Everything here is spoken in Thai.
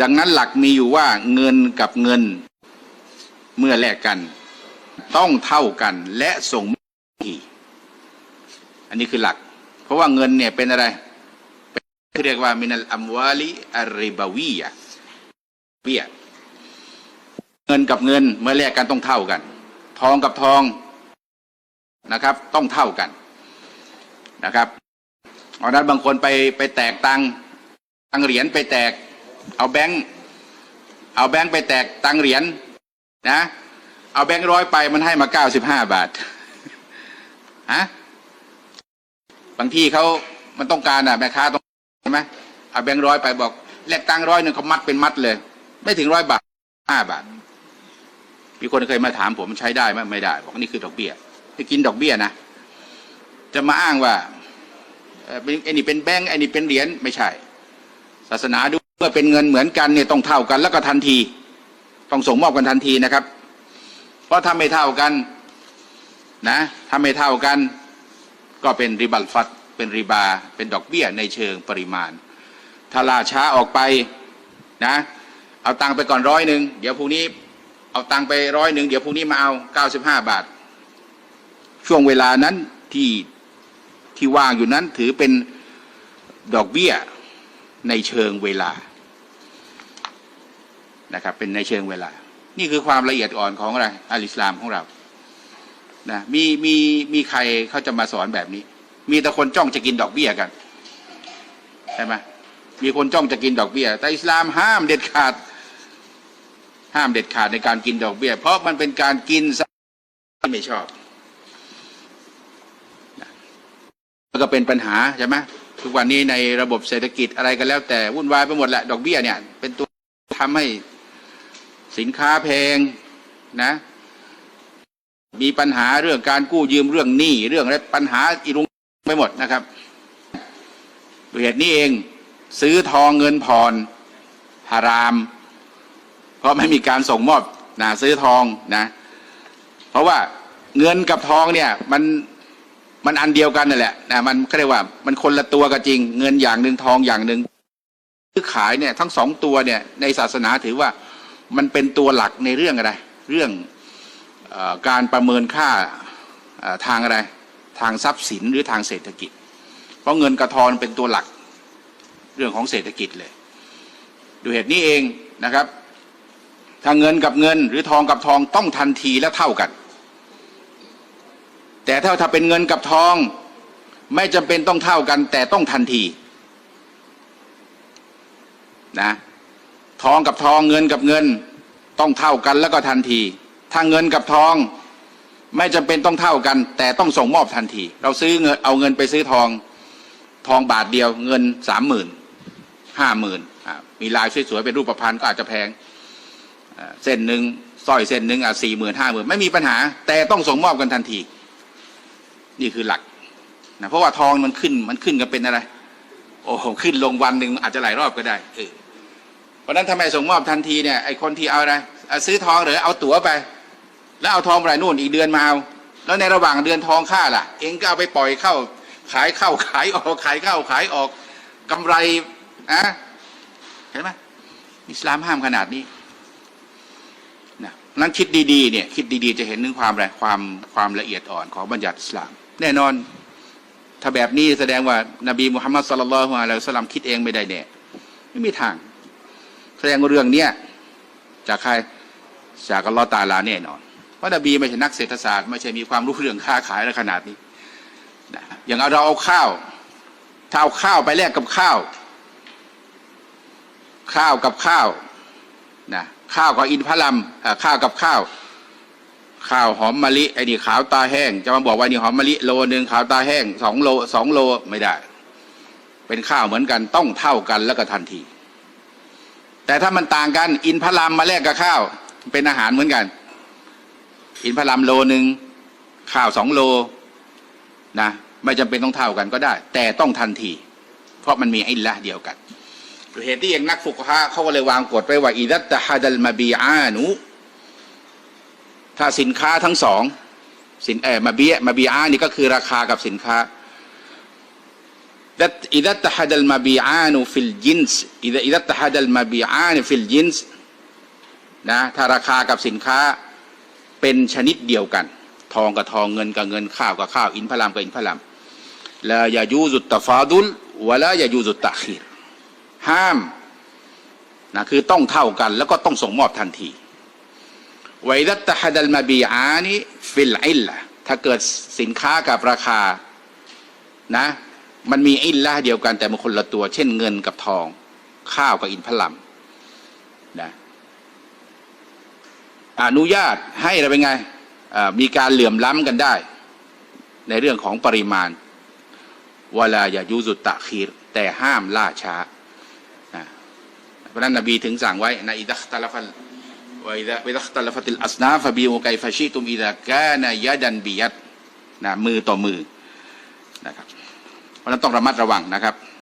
ดังนั้นหลักมีอยู่ว่าเงินกับเงินเมื่อแลกกัน ต้องเท่ากันและส่งทีอันนี้คือหลัก เพราะว่าเงินเนี่ยเป็นอะไรเป็นเรียกว่ามินัลอัมวาลิอาริบาวียะเบี้ยเงินกับเงินเมื่อแลกกันต้องเท่ากัน ทองกับทองนะครับ ต้องเท่ากันนะครับเพราะฉะนั้นบางคนไปไปแตกตังตังเหรียญไปแตก เอาแบงค์เอาแบงค์ไปแตกตังเหรียญนะเอาแบงค์ร้อยไปมันให้มาเก้าสิบห้าบาทฮะบางที่เขามันต้องการอะแม่ค้าต้องใช่ไหมเอาแบงค์ร้อยไปบอกแลกตังร้อยหนึ่งเขามัดเป็นมัดเลย ไม่ถึงร้อยบาทห้าบาท มีคนเคยมาถามผมมันใช้ได้ไหมไม่ได้ บอกนี่คือดอกเบี้ยที่กินดอกเบี้ยนะจะมาอ้างว่าไอ้นี่เป็นแบงค์ไอ้นี่เป็นเหรียญไม่ใช่ ศาสนาดู เมื่อเป็นเงินเหมือนกันเนี่ยต้องเท่ากันแล้วก็ทันที ต้องส่งมอบกันทันทีนะครับ เพราะถ้าไม่เท่ากันนะถ้าไม่เท่ากัน ก็เป็นริบัลฟัตเป็นริบา เป็นดอกเบี้ยในเชิงปริมาณ ถ้าล่าช้าออกไปนะเอาตังค์ไปก่อนร้อยหนึ่งเดี๋ยวพรุ่งนี้เอาตังค์ไปร้อยหนึ่งเดี๋ยวพรุ่งนี้มาเอาเก้าสิบห้าบาท ช่วงเวลานั้นที่ที่ว่างอยู่นั้นถือเป็นดอกเบี้ยในเชิงเวลา นะครับ เป็นในเชิงเวลา นี่คือความละเอียดอ่อนของอะไรอัลอิสลามของเรานะมีมีมีใครเขาจะมาสอนแบบนี้ มีแต่คนจ้องจะกินดอกเบี้ยกันใช่ไหมมีคนจ้องจะกินดอกเบี้ย แต่อิสลามห้ามเด็ดขาด ห้ามเด็ดขาดในการกินดอกเบี้ย เพราะมันเป็นการกินที่ไม่ชอบแล้วก็เป็นปัญหาใช่ไหมทุกวันนี้ในระบบเศรษฐกิจอะไรกันแล้วแต่วุ่นวายไปหมดแหละดอกเบี้ยเนี่ย เป็นตัวทำให้ สินค้าแพงนะ มีปัญหาเรื่องการกู้ยืมเรื่องหนี้เรื่องอะไรปัญหาอีรุงไปหมดนะครับด้วยเหตุนี้เองซื้อทองเงินผ่อนฮาราม เพราะไม่มีการส่งมอบนะซื้อทองนะ เพราะว่าเงินกับทองเนี่ยมันมันอันเดียวกันนั่นแหละนะมันก็เรียกว่ามันคนละตัวก็จริง เงินอย่างหนึ่งทองอย่างหนึ่งซื้อขายเนี่ยทั้งสองตัวเนี่ยในศาสนาถือว่า มันเป็นตัวหลักในเรื่องอะไร เรื่องอการประเมินค่าทางอะไร ทางทรัพย์สินหรือทางเศรษฐกิจ เพราะเงินกับทองเป็นตัวหลักเรื่องของเศรษฐกิจเลย ดูเหตุนี้เองนะครับถ้าเงินกับเงินหรือทองกับทองต้องทันทีและเท่ากัน แต่ถ้าถ้าเป็นเงินกับทอง ไม่จำเป็นต้องเท่ากัน แต่ต้องทันทีนะ ทองกับทองเงินกับเงินต้องเท่ากันแล้วก็ทันที ถ้าเงินกับทอง ไม่จำเป็นต้องเท่ากัน แต่ต้องส่งมอบทันที เราซื้อเงินเอาเงินไปซื้อทองทองบาทเดียวเงินสามหมื่นห้าหมื่นมีลายสวยๆเป็นรูปประพรรณก็อาจจะแพงเส้นหนึ่งสร้อยเส้นหนึ่งอะสี่หมื่นห้าหมื่นไม่มีปัญหา แต่ต้องส่งมอบกันทันที นี่คือหลักนะเพราะว่าทองมันขึ้นมันขึ้นกันเป็นอะไร โอ้โหขึ้นลงวันหนึ่งอาจจะหลายรอบก็ได้เออ ราะนั้นทำไมส่งมอบทันทีเนี่ยไอ้คนที่เอาอะไรอะซื้อทองหรือเอาตั๋วไป แล้วเอาทองไปนู่นอีกเดือนมาเอาแล้วในระหว่างเดือนทองค่าล่ะ เองก็เอาไปปล่อยเข้า ขายเข้าขายออกขายเข้าขายออกกำไรนะเห็นไหมอิสลามห้ามขนาดนี้นะนั้นคิดดีๆเนี่ยคิดดีๆจะเห็นถึงความอะไรความความละเอียดอ่อนของบัญญัติอิสลาม แน่นอน ถ้าแบบนี้แสดงว่านบีมุฮัมมัดสุลลัลฮุอะลัยฮิสลลัมคิดเองไม่ได้แน่ไม่มีทาง แสดงเรื่องเนี้ยจากใครจากอัลลอฮ์ตาลาแน่นอนเพราะนบีไม่ใช่นักเศรษฐศาสตร์ไม่ใช่มีความรู้เรื่องค้าขายอะไรขนาดนี้นะอย่างเราเอาข้าวถ้าเอาข้าวไปแลกกับข้าว ข้าวกับข้าวนะข้าวกับอินทผลัมข้าวกับข้าว ข้าวหอมมะลิไอ้นี่ขาวตาแห้ง จะมาบอกว่านี่หอมมะลิโลหนึ่งขาวตาแห้งสองโลสองโลไม่ได้ เป็นข้าวเหมือนกันต้องเท่ากันแล้วก็ทันที แต่ถ้ามันต่างกัน อินทผลัมมาแลกกับข้าว เป็นอาหารเหมือนกัน อินทผลัมโลหนึ่งข้าวสองโลนะไม่จำเป็นต้องเท่ากันก็ได้ แต่ต้องทันที เพราะมันมีอินละเดียวกันเหตุที่อย่างนักฟุกฮะเขาก็เลยวางกฎไว้ว่าอิดัตตะฮัดัลมาบีอานุถ้าสินค้าทั้งสองสินเออมาบีมาบีอานี่ก็คือราคากับสินค้า إذا اتحد المبيعان في الجنس إذا إذا اتحد المبيعان في الجنس นะถ้าราคากับสินค้าเป็นชนิดเดียวกัน ทองกับทองเงินกับเงินข้าวกับข้าวอินพลามกับอินพลามลายายูซุตตฟาดุลวะลายายูซุตตะคีรห้ามนะคือต้องเท่ากันแล้วก็ต้องส่งมอบทันทีไวดัตตะฮัดัลมาบีอานิฟิลอิลละถ้าเกิดสินค้ากับราคานะ มันมีอิลละเดียวกันแต่มันคนละตัว เช่นเงินกับทอง ข้าวกับอินพลัมนะอนุญาตให้อะไรเป็นไงมีการเหลื่อมล้ำกันได้ ในเรื่องของปริมาณเวลาอย่ายูสุตตะคีร แต่ห้ามล่าช้าเพราะนั้นนบีถึงสั่งไว้นะอิดัคตลฟัลวอิดะอิดัคตลฟัติลอัสนาฟบิวไกฟาชิตุมอิดะกานายะดันบิยัดนะมือต่อมือนะครับ เพราะฉะนั้นต้องระมัดระวังนะครับ